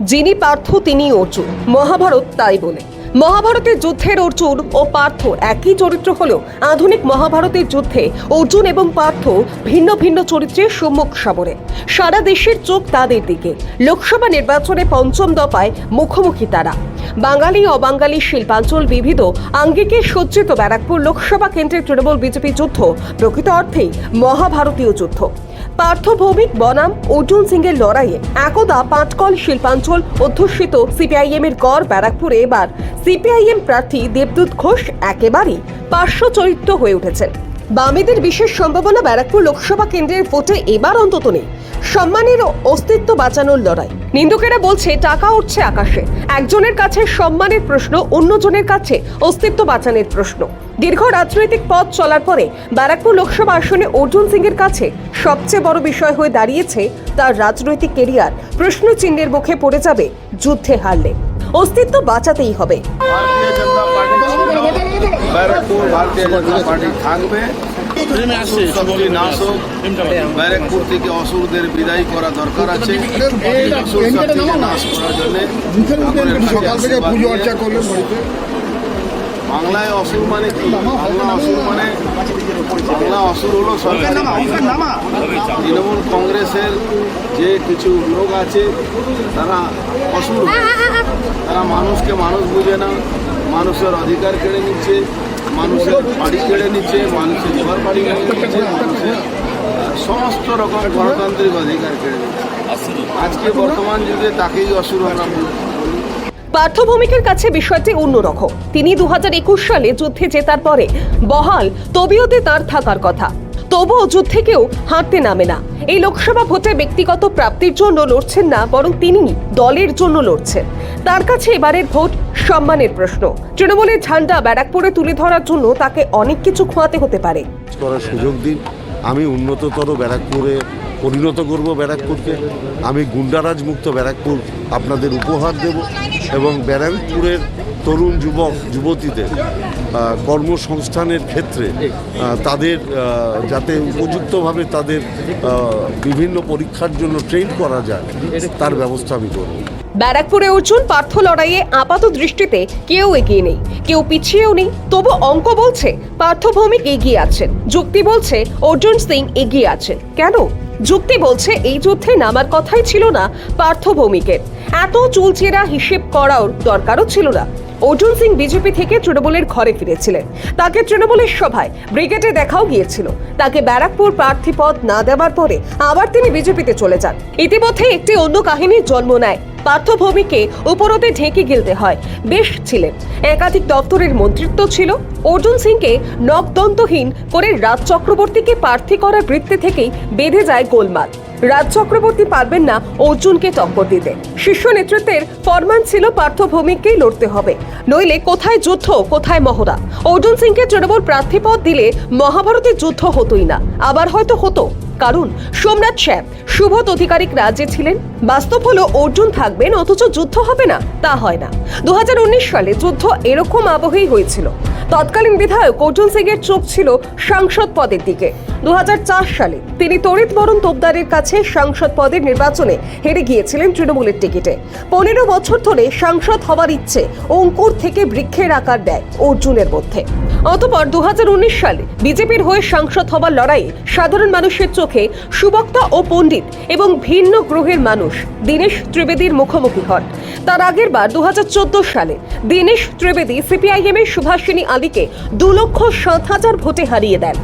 যিনি পার্থ তিনি অর্জুন। মহাভারত তাই বলে। মহাভারতের যুদ্ধের অর্জুন ও পার্থ একই চরিত্র হলেও আধুনিক মহাভারতের যুদ্ধে অর্জুন এবং পার্থ ভিন্ন ভিন্ন চরিত্রের সম্মুখ সমরে সারা দেশের চোখ তাদের দিকে। লোকসভা নির্বাচনে পঞ্চম দফায় মুখোমুখি তারা। বাঙালি, অবাঙালি, শিল্পাঞ্চল বিবিধ আঙ্গিকে সজ্জিত ব্যারাকপুর লোকসভা কেন্দ্রের তৃণমূল বিজেপি যুদ্ধ প্রকৃত অর্থেই মহাভারতীয় যুদ্ধ। পার্থ ভৌমিক বনাম অর্জুন সিং এর লড়াইয়ে একদা পাঁচকল শিল্পাঞ্চল অধ্যুষিত সিপিআইএম এর গড় ব্যারাকপুরে এবার। সিপিআইএম প্রার্থী দেবদূত ঘোষ একেবারেই পার্শ্ব চরিত্র হয়ে উঠেছেন। বামেদের বিশেষ সম্ভাবনা ব্যারাকপুর লোকসভা কেন্দ্রের ভোটে এবার অন্তত নেই। সম্মানের অস্তিত্ব বাঁচানোর লড়াই। নিন্দুকেরা বলছে, টাকা উঠছে আকাশে। একজনের কাছে সম্মানের প্রশ্ন, অন্যজনের কাছে অস্তিত্ব বাঁচানোর প্রশ্ন। দীর্ঘ রাজনৈতিক পথ চলার পরে ব্যারাকপুর লোকসভা আসনে অর্জুন সিং এর কাছে সবচেয়ে বড় বিষয় হয়ে দাঁড়িয়েছে তার রাজনৈতিক কেরিয়ার। প্রশ্ন চিহ্নের মুখে পড়ে যাবে যুদ্ধে হারলে। অস্তিত্ব বাঁচাতেই হবে। ব্যারাকপুর ভারতীয় জনতা পার্টি থাকবে। ব্যারাকপুর থেকে অসুরদের বিদায় করা দরকার আছে। নাশ করার জন্য বাংলায় অসুর মানে কি? বাংলা অসুর মানে বাংলা অসুর হলো সরকার। তৃণমূল কংগ্রেসের যে কিছু লোক আছে তারা অসুর তারা মানুষকে মানুষ বুঝে না। মানুষের অধিকার কেড়ে নিচ্ছে, মানুষের বাড়ি কেড়ে নিচ্ছে, মানুষের ঘর বাড়ি কেড়ে নিচ্ছে সমস্ত রকম গণতান্ত্রিক অধিকার কেড়ে নিচ্ছে। আজকে বর্তমান যুগে তাকেই অসুর আমরা পার্থভূমিকের কাছে বিষয়টি অন্যরকম তিনি দু হাজার একুশ সালে যুদ্ধে জেতার পরে বহাল তবিয়তে তার থাকার কথা। তবুও যুদ্ধে কেউ হাঁটতে নামে না। এই লোকসভা ভোটে ব্যক্তিগত প্রাপ্তির জন্য লড়ছেন না, বরং তিনি দলের জন্য লড়ছেন। তার কাছে এবারের ভোট সম্মানের প্রশ্ন। তৃণমূলের ঝান্ডা ব্যারাকপুরে তুলে ধরার জন্য তাকে অনেক কিছু খোয়াতে হতে পারে। করার সুযোগ দিন। আমি উন্নততর ব্যারাকপুরে পরিণত করব ব্যারাকপুরকে। আমি গুন্ডারাজ মুক্ত ব্যারাকপুর আপনাদের উপহার দেব এবং ব্যারাকপুরের তরুণ যুবক, যুবতীদের কর্মসংস্থানের ক্ষেত্রে তাদের যাতে উপযুক্তভাবে তাদের বিভিন্ন পরীক্ষার জন্য ট্রেন করা যায়, তার ব্যবস্থা আমি করব। ব্যারাকপুরে অর্জুন পার্থ লড়াইয়ে আপাত দৃষ্টিতে কেউ এগিয়ে নেই, কেউ পিছিয়েও নেই, তবু অঙ্ক বলছে পার্থ ভৌমিক এগিয়ে আছেন, যুক্তি বলছে অর্জুন সিং এগিয়ে আছেন। কেন? যুক্তি বলছে এই যুদ্ধে নামার কথাই ছিল না পার্থ ভৌমিকের, এত চুলচেরা হিসেব করাও দরকারও ছিল না। অর্জুন সিং বিজেপি থেকে তৃণমূলের ঘরে ফিরেছিলেন। তাকে তৃণমূলের সভায় ব্রিগেডে দেখাও গিয়েছিল। তাকে ব্যারাকপুর প্রার্থী পদ না দেওয়ার পরে আবার তিনি বিজেপিতে চলে যান। ইতিমধ্যে একটি অন্য কাহিনীর জন্ম নেয়। পার্থভূমিকে উপরতে ঢেকে গিলতে হয়। বেশ ছিলেন। একাধিক দপ্তরের মন্ত্রিত্ব ছিল। অর্জুন সিংকে নকদন্তহীন করে রাজ চক্রবর্তীকে প্রার্থী করার বৃত্তি থেকেই বেঁধে যায় গোলমাল। রাজ চক্রবর্তী পারবেন না অর্জুনকে টক্কর দিতে। শীর্ষ নেতৃত্বের ফরমান ছিল পার্থ ভৌমিককেই লড়তে হবে। নইলে কোথায় যুদ্ধ, কোথায় মহড়া? অর্জুন সিংকে তৃণমূল প্রার্থী পদ দিলে মহাভারতের যুদ্ধ হতোই না। আবার হয়তো হতো। কারণ সোমনাথ শ্যাম সুবোধ অধিকারিক রাজ্যে ছিলেন। বাস্তব হলো অর্জুন থাকবেন, অথচ যুদ্ধ হবে না, তা হয় না। দু হাজার উনিশ সালে যুদ্ধ এরকম আবহেই হয়েছিল। তৎকালীন বিধায়ক অর্জুন সিং এর চোখ ছিল সাংসদ পদের দিকে। দুহাজার চার সালে তিনি তড়িৎ বরণ তোপদারের কাছে সাংসদ পদের নির্বাচনে হেরে গিয়েছিলেন তৃণমূলের টিকিটে। পনেরো বছর ধরে সাংসদ হওয়ার ইচ্ছে অঙ্কুর থেকে বৃক্ষের আকার দেয় অর্জুনের মধ্যে। অতপর দু হাজার উনিশ সালে বিজেপির হয়ে সাংসদ হবার লড়াইয়ে সাধারণ মানুষের চোখে সুবক্তা ও পণ্ডিত এবং ভিন্ন গ্রহের মানুষ দীনেশ ত্রিবেদীর মুখোমুখি হন। তার আগের বার দুহাজার চোদ্দ সালে দীনেশ ত্রিবেদী সিপিআইএম এর সুভাষিনী আলীকে দু লক্ষ সাত হাজার ভোটে হারিয়ে দেন।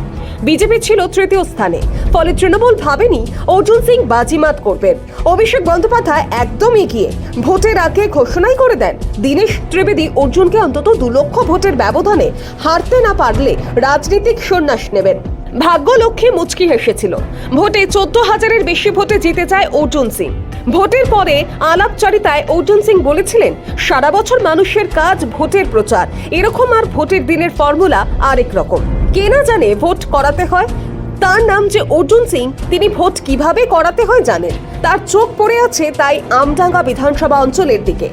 বিজেপি ছিল তৃতীয় স্থানে, ফলে তৃণমূল ভাবেনি অর্জুন সিং বাজিমাত করবেন। অভিষেক বন্দ্যোপাধ্যায় একদম এগিয়ে ভোটের আগে ঘোষণাই করে দেন, দীনেশ ত্রিবেদী অর্জুনকে অন্তত দু লক্ষ ভোটের ব্যবধানে হারতে না পারলে রাজনীতিক সন্ন্যাস নেবেন। ভাগ্যলক্ষ্মী মুচকি হেসেছিল। ভোটে চোদ্দ হাজারের বেশি ভোটে জিতে যায় অর্জুন সিং। ভোটের পরে আলাপচারিতায় অর্জুন সিং বলেছিলেন, সারা বছর মানুষের কাজ ভোটের প্রচার। এরকম আর ভোটের দিনের ফর্মুলা আরেক রকম। কে না জানে ভোট করাতে হয়? তার নাম যে অর্জুন সিং, তিনি ভোট কীভাবে করাতে হয় জানেন। তার চোখ পড়ে আছে তাই আমডাঙ্গা বিধানসভা অঞ্চলের দিকে।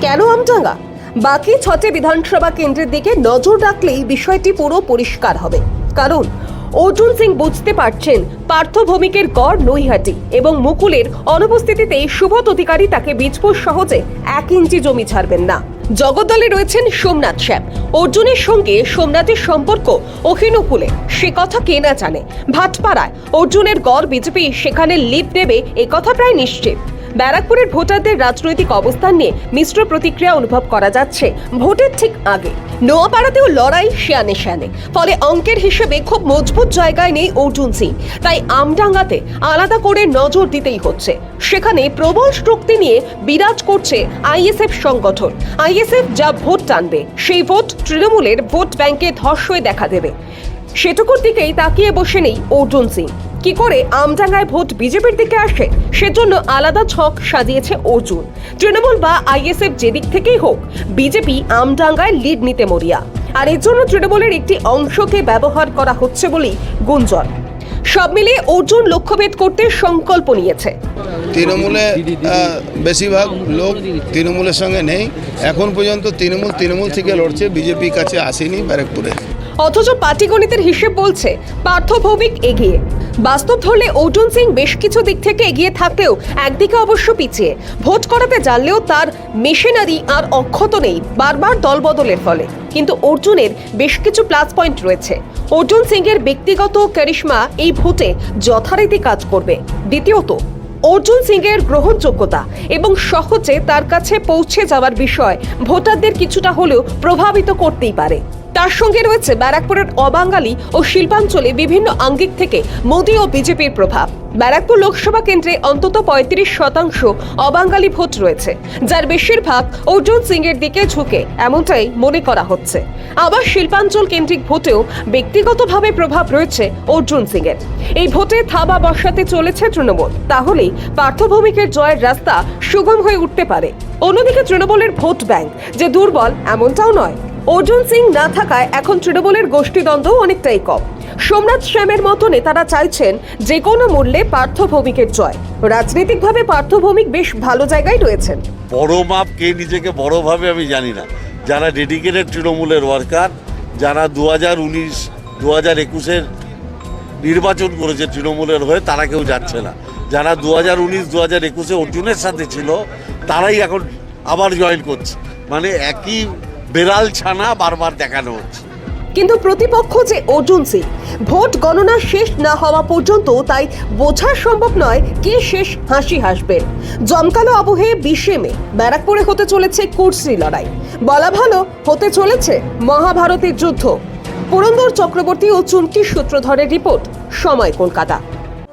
কেন আমডাঙ্গা? বাকি ছটি বিধানসভা কেন্দ্রের দিকে নজর রাখলেই বিষয়টি পুরো পরিষ্কার হবে। কারণ অর্জুন সিং বুঝতে পারছেন পার্থ ভৌমিকের গড় নৈহাটি এবং মুকুলের অনুপস্থিতিতে সুবোধ অধিকারী তাকে বীজপুর সহজে এক ইঞ্চি জমি ছাড়বেন না। জগদ্দলে রয়েছেন সোমনাথ শ্যাম। অর্জুনের সঙ্গে সোমনাথের সম্পর্ক অহিনুকুলে সে কথা কে না জানে। ভাটপাড়ায় অর্জুনের গড় বিজেপি সেখানে লিপ নেবে এ কথা প্রায় নিশ্চিত। ব্যারাকপুরের ভোটারদের রাজনৈতিক অবস্থান নিয়ে মিশ্র প্রতিক্রিয়া অনুভব করা যাচ্ছে। ভোটের ঠিক আগে নোয়াপাড়াতেও লড়াই শিয়ানে শিয়ানে ফলে অঙ্কের হিসেবে খুব মজবুত জায়গায় নেই অর্জুন সিং। তাই আমডাঙ্গাতে আলাদা করে নজর দিতেই হচ্ছে। সেখানে প্রবল শক্তি নিয়ে বিরাজ করছে আইএসএফ সংগঠন। আইএসএফ যা ভোট টানবে, সেই ভোট তৃণমূলের ভোট ব্যাংকে ধস হয়ে দেখা দেবে। সেটুকুর দিকেই তাকিয়ে বসে নেই অর্জুন সিং। কি করে আমডাঙ্গায় ভোট বিজেপির দিকে আসে, সেজন্য আলাদা ছক সাজিয়েছে অর্জুন। তৃণমূল বা আইএসএফ যেদিক থেকেই হোক, বিজেপি আমডাঙ্গায় লিড নিতে মরিয়া। আর এর জন্য তৃণমূলের একটি অংশকে ব্যবহার করা হচ্ছে বলেই গুঞ্জন। সব মিলিয়ে অর্জুন লক্ষ্যভেদ করতে সংকল্প নিয়েছে। তৃণমূলে বেশিরভাগ লোক তৃণমূলের সঙ্গে নেই। এখন পর্যন্ত তৃণমূল তৃণমূল থেকে লড়ছে বিজেপি কাছে আসেনি ব্যারাকপুরে। অথচ পাটিগণিতের হিসেব বলছে পার্থ ভৌমিক এগিয়ে। বাস্তব ধরলে অর্জুন সিং বেশ কিছু দিক থেকে এগিয়ে থাকলেও একদিকে অবশ্য পিছিয়ে। ভোট করাতে জানলেও তার মেশিনারি আর অক্ষত নেই, বারবার দলবদলের ফলে। কিন্তু অর্জুনের বেশ কিছু প্লাস পয়েন্ট রয়েছে। অর্জুন সিং এর ব্যক্তিগত ক্যারিশমা এই ভোটে যথারীতি কাজ করবে। দ্বিতীয়ত, অর্জুন সিং এর গ্রহণযোগ্যতা এবং সহজে তার কাছে পৌঁছে যাওয়ার বিষয় ভোটারদের কিছুটা হলেও প্রভাবিত করতেই পারে। তার সঙ্গে রয়েছে ব্যারাকপুরের অবাঙালি ও শিল্পাঞ্চলে বিভিন্ন আঙ্গিক থেকে মোদী ও বিজেপির প্রভাব। ব্যারাকপুর লোকসভা কেন্দ্রে অন্তত পঁয়ত্রিশ শতাংশ অবাঙালি ভোট রয়েছে, যার বেশিরভাগ অর্জুন সিং এর দিকে ঝুঁকে, এমনটাই মনে করা হচ্ছে। আবার শিল্পাঞ্চল কেন্দ্রিক ভোটেও ব্যক্তিগতভাবে প্রভাব রয়েছে অর্জুন সিং এর এই ভোটে থাবা বসাতে চলেছে তৃণমূল, তাহলেই পার্থভৌমিকের জয়ের রাস্তা সুগম হয়ে উঠতে পারে। অন্যদিকে তৃণমূলের ভোট ব্যাংক, যে দুর্বল, এমনটাও নয়। অর্জুন সিং না থাকায় এখন তৃণমূলের গোষ্ঠীদ্বন্দ্ব অনেকটাই কম। সোমনাথ শ্যামের মতো নেতারা চাইছেন যে কোনো মূল্যে পার্থ ভৌমিকের জয়। রাজনৈতিকভাবে পার্থ ভৌমিক বেশ ভালো জায়গায় রয়েছেন। বড় মাপ কে নিজেকে বড় ভাবে আমি জানি না। যারা ডেডিকেটেড তৃণমূলের ওয়ার্কার যারা দু হাজার উনিশ দু হাজার একুশের নির্বাচন করেছে তৃণমূলের হয়ে, তারা কেউ যাচ্ছে না। যারা দু হাজার উনিশ দু হাজার একুশে অর্জুনের সাথে ছিল, তারাই এখন আবার জয়েন করছে। মানে একই বেড়াল ছানা বারবার দেখানো হচ্ছে। কিন্তু প্রতিপক্ষ যে অর্জুন সিং, ভোট গণনা শেষ না হওয়া পর্যন্ত তাই বোঝা সম্ভব নয় কে শেষ হাসি হাসবেন জমকালো আবহে বিশে মে, ব্যারাকপুরে হতে চলেছে কুর্সি লড়াই। বলা ভালো, হতে চলেছে মহাভারতের যুদ্ধ। পুরন্দর চক্রবর্তী ও চুমকি সূত্রধরের রিপোর্ট, সময় কলকাতা।